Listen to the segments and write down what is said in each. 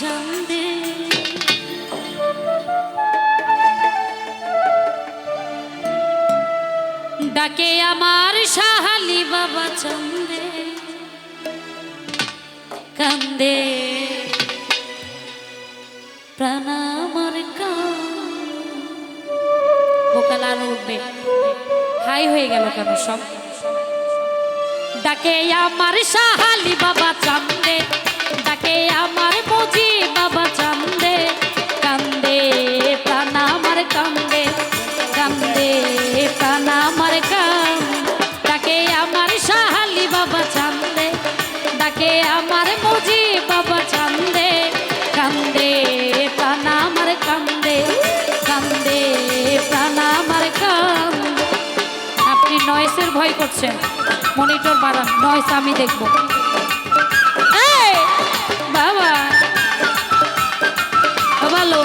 চান্দে। ডাকে আমার সাহালি বাবা চন্দে। কান্দে। প্রাণ আমার আর উঠবে। হাই হয়ে গেল কেন সব? ডাকে আমার সাহালি বাবা চান্দে। ডাকে আমার বুঝি বাবা চান্দে, কান্দে, প্রাণ কান্দে কান। ডাকে সাহালি চান্দে, ডাকে চান্দে, কান্দে কান্দে কান্দে কান্দে আপনি নয়েসের ভয় করছেন মনিটর বাড়ান নয়েস আমি দেখব। বাবা। ভালো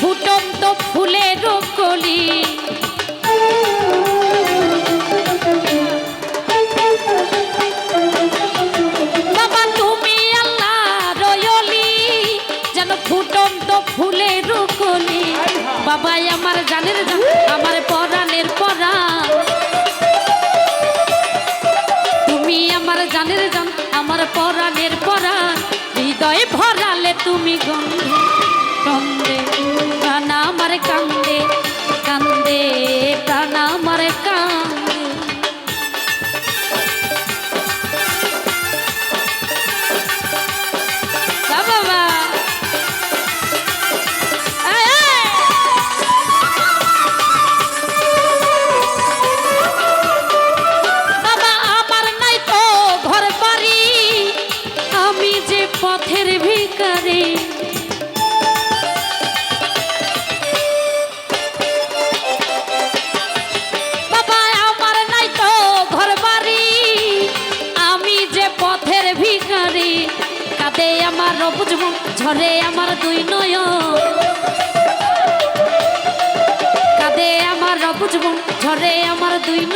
ফুটন্ত ফুলের কলি। তুমি গন্ধে গন্ধে প্রাণ আমার কান্দে ঝরে আমার দুই নয় কাঁদে আমার বুঝব ঝরে আমার দুই নয়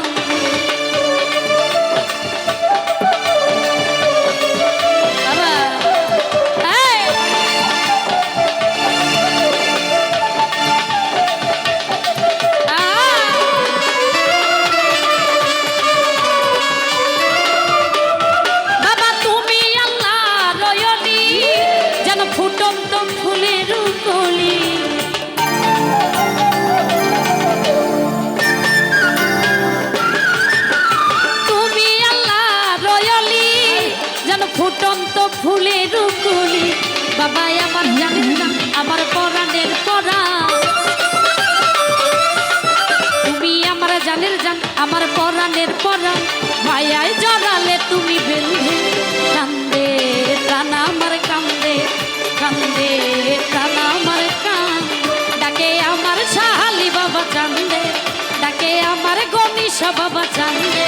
বাবা আমার আমার তুমি আমার জানের জান, আমার পরাণের পরা। মায়ায় জড়ালে তুমি কান্দে, প্রাণ আমার কান্দে কান্দে, প্রাণ আমার কান। ডাকে আমার সাহালি বাবা কান্দে ডাকে আমার গণিসা বাবা চান্দে